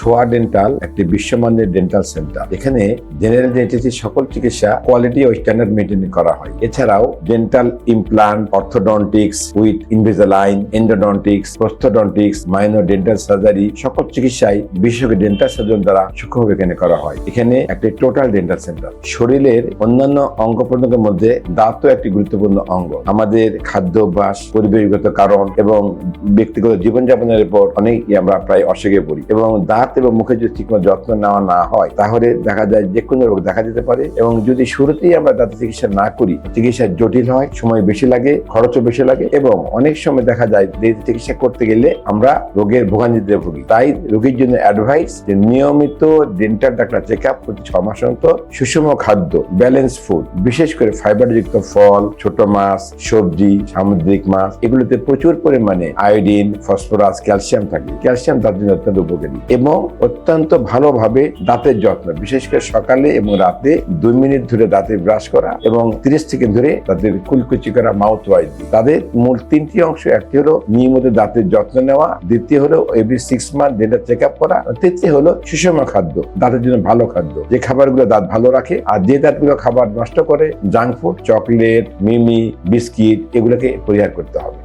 ছোয়া ডেন্টাল একটি বিশ্বমানের ডেন্টাল সেন্টার এখানে জেনারেল ডেন্টিস্টের সকল চিকিৎসা কোয়ালিটি ও স্ট্যান্ডার্ড মেনটেন করা হয়। এছাড়াও dental implant orthodontics with Invisalign endodontics prosthodontics minor dental surgery সকল চিকিৎসায় বিশেষজ্ঞ ডেন্টাল সার্জন দ্বারা সূক্ষ্মভাবে এখানে করা হয়। এখানে একটি টোটাল ডেন্টাল সেন্টার শরীরের অন্যান্য অঙ্গ প্রত্যঙ্গের মধ্যে দাঁতও একটি গুরুত্বপূর্ণ অঙ্গ। আমাদের খাদ্য অভ্যাস, পরিবেশগত কারণ এবং ব্যক্তিগত জীবনযাপনের উপর অনেকই আমরা প্রায় অসুখে পড়ি। এবং দাঁত এবং মুখে যদি ঠিকমতো যত্ন নেওয়া না হয়, তাহলে দেখা যায় যে কোনো রোগ দেখা যেতে পারে এবং যদি শুরুতেই আমরা দাঁতের চিকিৎসা না করি, চিকিৎসা জটিল হয়, সময় বেশি লাগে, খরচও বেশি লাগে এবং অনেক সময় দেখা যায় দাঁতের চিকিৎসা করতে গেলে আমরা রোগের ভোগান্তিতে ভুগি। তাই রোগীর জন্য অ্যাডভাইস যে নিয়মিত ডেন্টাল ডাক্তার চেক আপ প্রতি ছ মাস অন্তর সুষম খাদ্য ব্যালেন্স ফুড বিশেষ করে ফাইবারযুক্ত ফল, ছোট মাছ, সবজি, সামুদ্রিক মাছ, এগুলোতে প্রচুর পরিমাণে আয়োডিন ফসফরাস ক্যালসিয়াম থাকে। ক্যালসিয়াম তার জন্য অত্যন্ত উপকারী। এবং অত্যন্ত ভালোভাবে দাঁতের যত্ন, বিশেষ করে সকালে এবং রাতে দুই মিনিট ধরে দাঁতে ব্রাশ করা এবং তিরিশ সেকেন্ড ধরে তাদের কুলকুচি করা মাউথ ওয়াইজ তাদের মূল তিনটি অংশ, একটি হলো নিয়মিত দাঁতের যত্ন নেওয়া, দ্বিতীয় হলো every six month dental check up করা তৃতীয় হলো সুষম খাদ্য, দাঁতের জন্য ভালো খাদ্য। যে খাবারগুলো দাঁত ভালো রাখে আর যে দাঁতগুলো খাবার নষ্ট করে junk food chocolate Mimi biscuit এগুলোকে পরিহার করতে হবে।